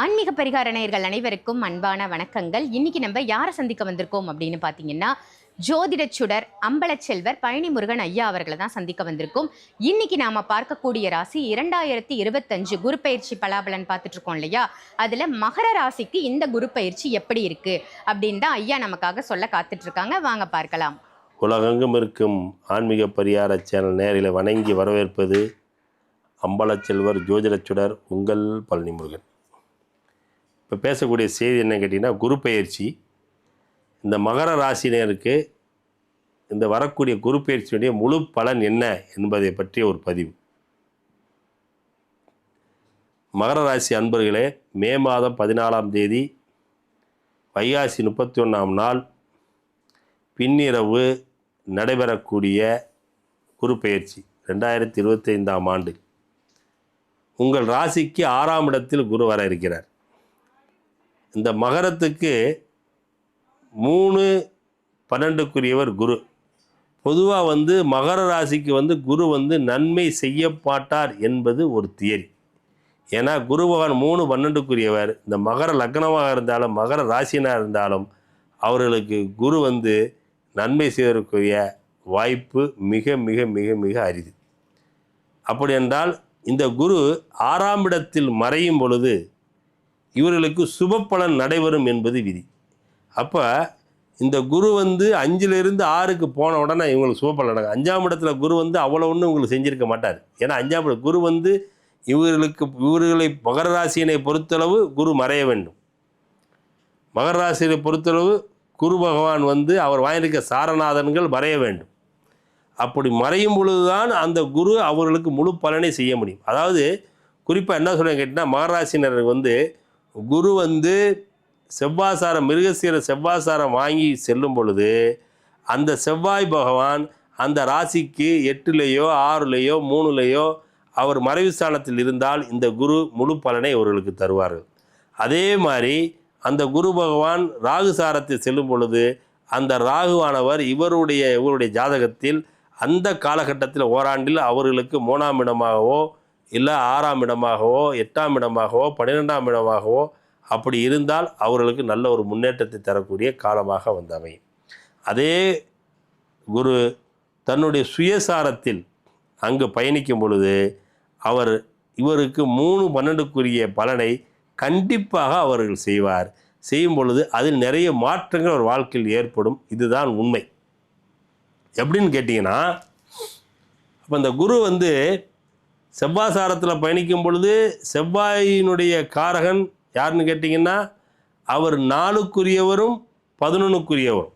ஆன்மீக பரிகார நேயர்கள் அனைவருக்கும் அன்பான வணக்கங்கள். இன்னைக்கு நம்ம யாரை சந்திக்க வந்திருக்கோம் அப்படின்னு பார்த்தீங்கன்னா ஜோதிட சுடர் அம்பலச்செல்வர் பழனி முருகன் ஐயா அவர்களை தான் சந்திக்க வந்திருக்கோம். இன்னைக்கு நாம பார்க்கக்கூடிய ராசி இரண்டாயிரத்தி இருபத்தஞ்சு குரு பயிற்சி பலாபலன் பார்த்துட்டு இருக்கோம் இல்லையா? அதுல மகர ராசிக்கு இந்த குரு பயிற்சி எப்படி இருக்கு அப்படின்னு தான் ஐயா நமக்காக சொல்ல காத்துட்டு இருக்காங்க. வாங்க பார்க்கலாம். உலகெங்கும் இருக்கும் ஆன்மீக பரிகார சேனல் நேரில் வணங்கி வரவேற்பது அம்பலச்செல்வர் ஜோதிடச்சுடர் உங்கள் பழனி முருகன் இப்போ பேசக்கூடிய செய்தி என்ன கேட்டிங்கன்னா குரு பயிற்சி இந்த மகர ராசினருக்கு இந்த வரக்கூடிய குரு பயிற்சியுடைய முழு பலன் என்ன என்பதை பற்றிய ஒரு பதிவு. மகர ராசி அன்பர்களே மே மாதம் பதினாலாம் தேதி வைகாசி முப்பத்தி ஒன்றாம் நாள் பின்னிரவு நடைபெறக்கூடிய குரு பயிற்சி ரெண்டாயிரத்தி இருபத்தைந்தாம் ஆண்டு. உங்கள் ராசிக்கு ஆறாம் இடத்தில் குரு வர இருக்கிறார். இந்த மகரத்துக்கு மூணு பன்னெண்டுக்குரியவர் குரு. பொதுவாக வந்து மகர ராசிக்கு வந்து குரு வந்து நன்மை செய்ய மாட்டார் என்பது ஒரு தியரி. ஏன்னா குரு பகவான் மூணு பன்னெண்டுக்குரியவர். இந்த மகர லக்னமாக இருந்தாலும் மகர ராசினாக இருந்தாலும் அவர்களுக்கு குரு வந்து நன்மை செய்வதற்குரிய வாய்ப்பு மிக மிக மிக மிக அரிது. அப்படி என்றால் இந்த குரு ஆறாம் இடத்தில் மறையும் பொழுது இவர்களுக்கு சுப பலன் நடைபெறும் என்பது விதி. அப்போ இந்த குரு வந்து அஞ்சிலிருந்து ஆறுக்கு போன உடனே இவங்களுக்கு சுப பலன் நடக்கும். அஞ்சாம் இடத்துல குரு வந்து அவ்வளோ ஒன்றும் உங்களுக்கு செஞ்சிருக்க மாட்டார். ஏன்னா அஞ்சாம் இடம் குரு வந்து இவர்களுக்கு இவர்களை மகர ராசியினை பொறுத்தளவு குரு மறைய வேண்டும். மகர ராசியை பொறுத்தளவு குரு பகவான் வந்து அவர் வாங்கியிருக்க சாரநாதன்கள் மறைய வேண்டும். அப்படி மறையும் பொழுதுதான் அந்த குரு அவர்களுக்கு முழு பலனை செய்ய முடியும். அதாவது குறிப்பாக என்ன சொல்லுங்க கேட்டிங்கன்னா மகராசினர் வந்து குரு வந்து செவ்வாசாரம் மிருகசீர செவ்வாசாரம் வாங்கி செல்லும் பொழுது அந்த செவ்வாய் பகவான் அந்த ராசிக்கு எட்டுலேயோ ஆறுலேயோ மூணுலேயோ அவர் மறைவு ஸ்தானத்தில் இருந்தால் இந்த குரு முழு பலனை அவர்களுக்கு தருவார்கள். அதே மாதிரி அந்த குரு பகவான் ராகு சாரத்தில் செல்லும் பொழுது அந்த ராகுவானவர் இவருடைய இவருடைய ஜாதகத்தில் அந்த காலகட்டத்தில் ஓராண்டில் அவர்களுக்கு மூணாம் இடமாகவோ இல்லை ஆறாம் இடமாகவோ எட்டாம் இடமாகவோ பன்னிரெண்டாம் இடமாகவோ அப்படி இருந்தால் அவர்களுக்கு நல்ல ஒரு முன்னேற்றத்தை தரக்கூடிய காலமாக வந்து அமையும். அதே குரு தன்னுடைய சுயசாரத்தில் அங்கு பயணிக்கும் பொழுது அவர் இவருக்கு மூணு பன்னெண்டுக்குரிய பலனை கண்டிப்பாக அவர்கள் செய்வார். செய்யும் பொழுது அதில் நிறைய மாற்றங்கள் அவர் வாழ்க்கையில் ஏற்படும். இதுதான் உண்மை. எப்படின்னு கேட்டிங்கன்னா அப்போ இந்த குரு வந்து செவ்வாசாரத்தில் பயணிக்கும் பொழுது செவ்வாயினுடைய காரகன் யாருன்னு கேட்டிங்கன்னா அவர் நாலுக்குரியவரும் பதினொன்றுக்குரியவரும்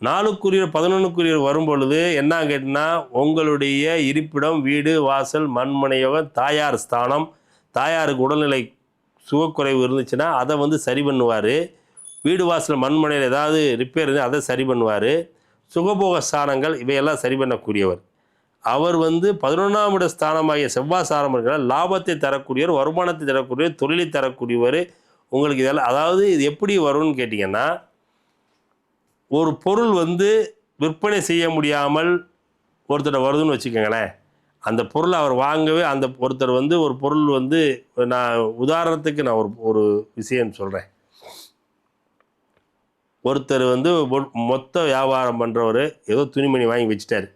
நாலுக்குரிய பதினொன்றுக்குரியவர் வரும் பொழுது என்ன கேட்டிங்கன்னா உங்களுடைய இருப்பிடம் வீடு வாசல் மண்மனையோகம் தாயார் ஸ்தானம் தாயாருக்கு உடல்நிலை சுகக்குறைவு இருந்துச்சுன்னா அதை வந்து சரி பண்ணுவார். வீடு வாசல் மண்மனையில் ஏதாவது ரிப்பேர் அதை சரி பண்ணுவார். சுகபோக ஸ்தானங்கள் இவையெல்லாம் சரி பண்ணக்கூடியவர். அவர் வந்து பதினொன்றாம் இட ஸ்தானமாகிய செவ்வாசாரம் இருக்கிற லாபத்தை தரக்கூடியவர் வருமானத்தை தரக்கூடியவர் தொழிலை தரக்கூடியவர். உங்களுக்கு இதெல்லாம் அதாவது இது எப்படி வரும்னு கேட்டிங்கன்னா ஒரு பொருள் வந்து விற்பனை செய்ய முடியாமல் ஒருத்தர் வருதுன்னு வச்சுக்கோங்களேன். அந்த பொருளை அவர் வாங்கவே அந்த ஒருத்தர் வந்து ஒரு பொருள் வந்து நான் உதாரணத்துக்கு நான் ஒரு ஒரு விஷயம் சொல்கிறேன் ஒருத்தர் வந்து மொத்த வியாபாரம் பண்ணுறவர் ஏதோ துணிமணி வாங்கி வச்சுட்டார்.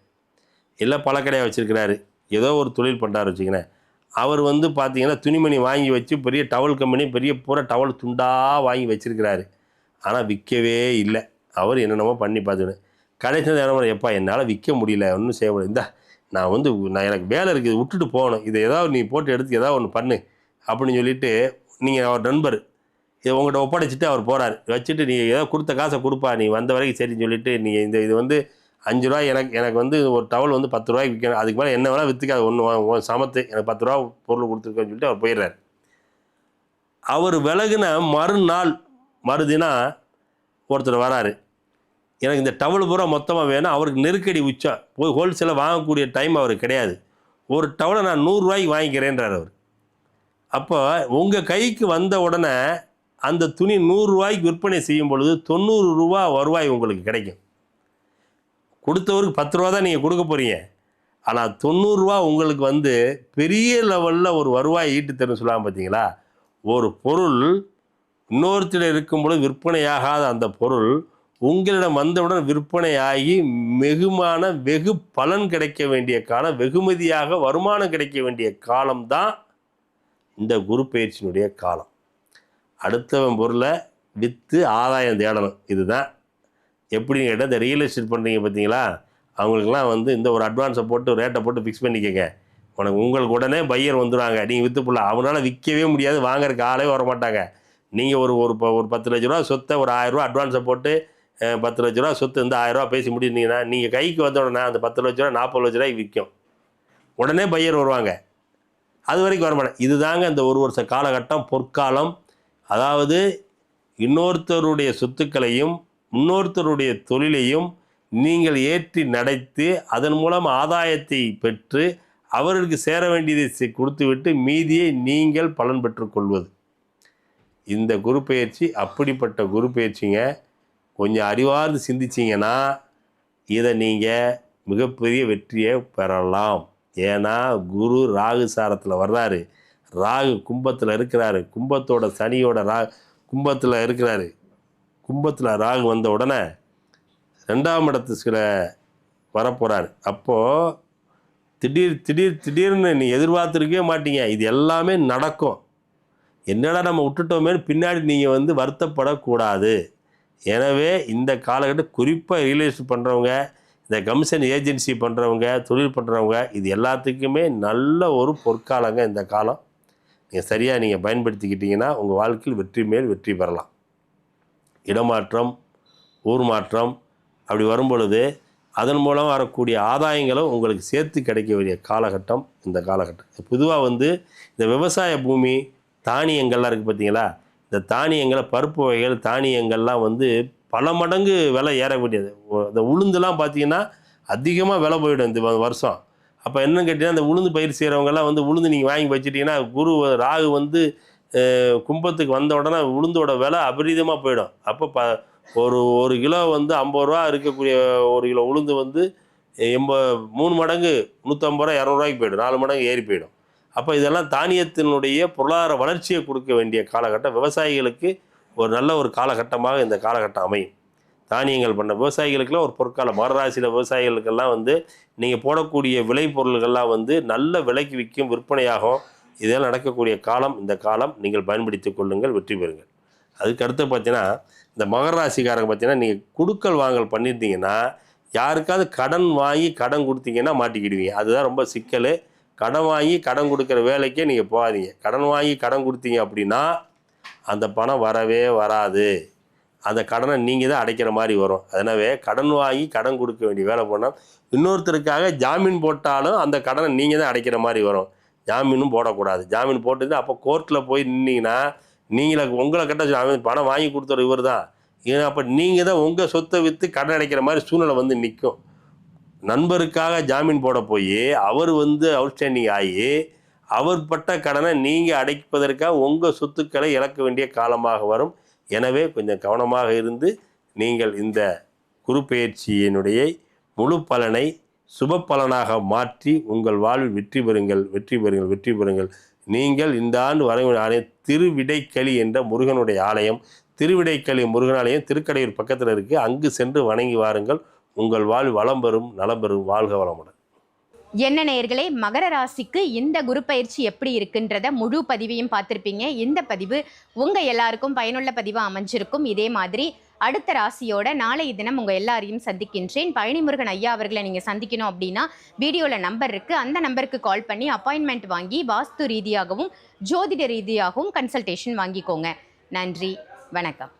இல்லை பழக்கடையாக வச்சுருக்கிறாரு. ஏதோ ஒரு தொழில் பண்ணுறாரு வச்சுக்கிறேன் அவர் வந்து பார்த்தீங்கன்னா துணிமணி வாங்கி வச்சு பெரிய டவல் கம்பெனி பெரிய பூரா டவல் துண்டாக வாங்கி வச்சுருக்கிறாரு. ஆனால் விற்கவே இல்லை. அவர் என்னென்னமோ பண்ணி பார்த்துக்கணும் கடைசி நேரம் எப்பா என்னால் விற்க முடியல. ஒன்றும் செய்ய முடியல. இந்தா நான் வந்து நான் எனக்கு வேலை இருக்குது. விட்டுட்டு போகணும். இதை ஏதாவது நீ போட்டு எடுத்து ஏதாவது ஒன்று பண்ணு. அப்படின்னு சொல்லிட்டு நீங்கள் அவர் நண்பர் இதை உங்கள்கிட்ட ஒப்படைச்சிட்டு அவர் போகிறார் வச்சுட்டு நீ ஏதோ கொடுத்த காசை கொடுப்பா. நீ வந்த வரைக்கும் சரின்னு சொல்லிட்டு நீ இந்த இது வந்து அஞ்சு ரூபாய் எனக்கு எனக்கு வந்து ஒரு டவல் வந்து பத்து ரூபாய்க்கு விற்கணும் அதுக்கு மேலே என்ன வேணால் விற்றுக்காது ஒன்று சமத்து. எனக்கு பத்து ரூபா பொருள் கொடுத்துருக்கேன்னு சொல்லிட்டு அவர் போயிடுறாரு. அவர் விலகுன மறுநாள் மறுதினா ஒருத்தர் வராரு. எனக்கு இந்த டவல் பூரா மொத்தமாக வேணும். அவருக்கு நெருக்கடி உச்சா போய் ஹோல்சேலாக வாங்கக்கூடிய டைம் அவருக்கு கிடையாது. ஒரு டவலை நான் நூறுரூவாய்க்கு வாங்கிக்கிறேன்றார் அவர். அப்போ உங்கள் கைக்கு வந்த உடனே அந்த துணி நூறுரூவாய்க்கு விற்பனை செய்யும் பொழுது தொண்ணூறு ரூபா வருவாய் உங்களுக்கு கிடைக்கும். கொடுத்தவருக்கு பத்து ரூபா தான் நீங்கள் கொடுக்க போகிறீங்க ஆனால் தொண்ணூறுரூவா உங்களுக்கு வந்து பெரிய லெவலில் ஒரு வருவாய் ஈட்டு தரும் சொல்லாமல் பார்த்தீங்களா ஒரு பொருள் இன்னொருத்திடம் இருக்கும் பொழுது விற்பனையாகாத அந்த பொருள் உங்களிடம் வந்தவுடன் விற்பனையாகி வெகுமான வெகு பலன் கிடைக்க வேண்டிய காலம் வெகுமதியாக வருமானம் கிடைக்க வேண்டிய காலம்தான் இந்த குரு பயிற்சியினுடைய காலம். அடுத்தவன் பொருளை விற்று ஆதாயம் தேடணும். இதுதான் எப்படின்னு கேட்டால் இந்த ரியல் எஸ்டேட் பண்ணுறீங்க பார்த்தீங்களா அவங்களுக்குலாம் வந்து இந்த ஒரு அட்வான்ஸை போட்டு ரேட்டை போட்டு ஃபிக்ஸ் பண்ணிக்கங்க. உனக்கு உங்களுக்கு உடனே பையர் வந்துடுவாங்க நீங்கள் விற்று போடலாம் அவனால் விற்கவே முடியாது. வாங்குறதுக்கு ஆளே வர மாட்டாங்க நீங்கள் ஒரு ஒரு ப- ஒரு பத்து லட்ச ரூபா சொத்தை ஒரு ஆயிரம் அட்வான்ஸை போட்டு பத்து லட்ச ரூபா சொத்து இந்த ஆயிரம் பேசி முடியிருந்தீங்கன்னா நீங்கள் கைக்கு வந்த உடனே அந்த பத்து லட்ச ரூபா நாற்பது லட்ச ரூபாய்க்கு விற்கும் உடனே பையர் வருவாங்க. அது வரைக்கும் வரமாட்டேன் இதுதாங்க இந்த ஒரு வருஷ காலகட்டம் பொற்காலம். அதாவது இன்னொருத்தருடைய சொத்துக்களையும் இன்னொருத்தருடைய தொழிலையும் நீங்கள் ஏற்றி நடத்தி அதன் மூலம் ஆதாயத்தை பெற்று அவர்களுக்கு சேர வேண்டியதை கொடுத்துவிட்டு மீதியை நீங்கள் பலன் பெற்றுக்கொள்வது இந்த குரு பயிற்சி அப்படிப்பட்ட குரு பயிற்சிங்க. கொஞ்சம் அறிவார்ந்து சிந்திச்சிங்கன்னா இதை நீங்கள் மிகப்பெரிய வெற்றியை பெறலாம். ஏன்னா குரு ராகு சாரத்தில் வர்றாரு. ராகு கும்பத்தில் இருக்கிறாரு. கும்பத்தோட சனியோட ரா கும்பத்தில் இருக்கிறாரு. கும்பத்தில் ராகு வந்த உடனே ரெண்டாம் இடத்து சில வரப்போகிறார் அப்போது திடீர் திடீர் திடீர்னு நீ எதிர்பார்த்துருக்கவே மாட்டீங்க. இது எல்லாமே நடக்கும். என்னடா நம்ம விட்டுட்டோமேன்னு பின்னாடி நீங்கள் வந்து வருத்தப்படக்கூடாது. எனவே இந்த காலகட்டம் குறிப்பாக ரியலைஸ் பண்ணுறவங்க இந்த கமிஷன் ஏஜென்சி பண்ணுறவங்க தொழில் பண்ணுறவங்க இது எல்லாத்துக்குமே நல்ல ஒரு பொற்காலங்க இந்த காலம். நீங்கள் சரியாக நீங்கள் பயன்படுத்திக்கிட்டிங்கன்னா உங்கள் வாழ்க்கையில் வெற்றி மேல் வெற்றி பெறலாம். இடமாற்றம் ஊர் மாற்றம் அப்படி வரும் பொழுது அதன் மூலம் வரக்கூடிய ஆதாயங்களும் உங்களுக்கு சேர்த்து கிடைக்க வேண்டிய காலகட்டம் இந்த காலகட்டம். பொதுவாக வந்து இந்த விவசாய பூமி தானியங்கள்லாம் இருக்குது பார்த்தீங்களா? இந்த தானியங்களை பருப்பு வகைகள் தானியங்கள்லாம் வந்து பல மடங்கு விலை ஏறக்கூடியது இந்த உளுந்துலாம் பார்த்தீங்கன்னா அதிகமாக விலை போயிடும் இந்த வருஷம். அப்போ என்னன்னு கேட்டிங்கன்னா இந்த உளுந்து பயிர் செய்கிறவங்கெல்லாம் வந்து உளுந்து நீங்கள் வாங்கி வச்சிட்டிங்கன்னா குரு ராகு வந்து கும்பத்துக்கு வந்த உடனே உளுந்தோட விலை அபரீதமாக போயிடும். அப்போ ப ஒரு ஒரு கிலோ வந்து ஐம்பது ரூபா இருக்கக்கூடிய ஒரு கிலோ உளுந்து வந்து எண்ப மூணு மடங்கு நூற்றம்பது ரூபா இரநூறுவாய்க்கு போயிடும். நாலு மடங்கு ஏறி போயிடும். அப்போ இதெல்லாம் தானியத்தினுடைய பொருளாதார வளர்ச்சியை கொடுக்க வேண்டிய காலகட்டம். விவசாயிகளுக்கு ஒரு நல்ல ஒரு காலகட்டமாக இந்த காலகட்டம் அமையும். தானியங்கள் பண்ண விவசாயிகளுக்கெல்லாம் ஒரு பொற்காலம். மகராசியில் விவசாயிகளுக்கெல்லாம் வந்து நீங்கள் போடக்கூடிய விளை பொருள்கள்லாம் வந்து நல்ல விலைக்கு விற்கும் விற்பனையாகும். இதெல்லாம் நடக்கக்கூடிய காலம் இந்த காலம் நீங்கள் பயன்படுத்தி கொள்ளுங்கள் வெற்றி பெறுங்கள். அதுக்கு அடுத்து பார்த்தீங்கன்னா இந்த மகர ராசிக்காரங்க பார்த்தீங்கன்னா நீங்கள் குடுக்கல் வாங்கல் பண்ணியிருந்தீங்கன்னா யாருக்காவது கடன் வாங்கி கடன் கொடுத்தீங்கன்னா மாட்டிக்கிடுவீங்க. அதுதான் ரொம்ப சிக்கல். கடன் வாங்கி கடன் கொடுக்குற வேலைக்கே நீங்கள் போகாதீங்க. கடன் வாங்கி கடன் கொடுத்தீங்க அப்படின்னா அந்த பணம் வரவே வராது. அந்த கடனை நீங்கள் தான் அடைக்கிற மாதிரி வரும். அதனாவே கடன் வாங்கி கடன் கொடுக்க வேண்டிய வேலை போனால் இன்னொருத்தருக்காக ஜாமீன் போட்டாலும் அந்த கடனை நீங்கள் தான் அடைக்கிற மாதிரி வரும். ஜாமீனும் போடக்கூடாது. ஜாமீன் போட்டு அப்போ கோர்ட்டில் போய் நின்னீங்கன்னா நீங்கள உங்களை கட்ட ஜாமீன் பணம் வாங்கி கொடுத்தவர் இவர் தான் ஏன்னா அப்போ நீங்கள் தான் உங்கள் சொத்தை விற்று கடன் அடைக்கிற மாதிரி சூழ்நிலை வந்து நிற்கும் நண்பருக்காக ஜாமீன் போட போய் அவர் வந்து அவுட்ஸ்டாண்டிங் ஆகி அவர் பட்ட கடனை நீங்கள் அடைப்பதற்காக உங்கள் சொத்துக்களை இழக்க வேண்டிய காலமாக வரும். எனவே கொஞ்சம் கவனமாக இருந்து நீங்கள் இந்த குரு முழு பலனை சுப பலனாக மாற்றி உங்கள் வாழ்வில் வெற்றி பெறுங்கள் வெற்றி பெறுங்கள் வெற்றி பெறுங்கள். நீங்கள் இந்த ஆண்டு வரை ஆலயம் திருவிடைக்களி என்ற முருகனுடைய ஆலயம். திருவிடைக்களி முருகன் ஆலயம் திருக்கடையூர் பக்கத்தில் இருக்குது அங்கு சென்று வணங்கி வாருங்கள். உங்கள் வாழ் வளம் பெறும் நலம் பெறும் வாழ்க வளமுடன். என்ன நேயர்களே மகர ராசிக்கு இந்த குரு பயிற்சி எப்படி இருக்குன்றத முழு பதிவையும் பார்த்துருப்பீங்க. இந்த பதிவு உங்கள் எல்லாருக்கும் பயனுள்ள பதிவாக அமைஞ்சிருக்கும். இதே மாதிரி அடுத்த ராசியோட நாளைய தினம் உங்கள் எல்லாரையும் சந்திக்கின்றேன். பழனிமுருகன் ஐயா அவர்களை நீங்கள் சந்திக்கணும் அப்படின்னா வீடியோவில் நம்பர் இருக்குது அந்த நம்பருக்கு கால் பண்ணி அப்பாயின்மெண்ட் வாங்கி வாஸ்து ரீதியாகவும் ஜோதிட ரீதியாகவும் கன்சல்டேஷன் வாங்கிக்கோங்க. நன்றி. வணக்கம்.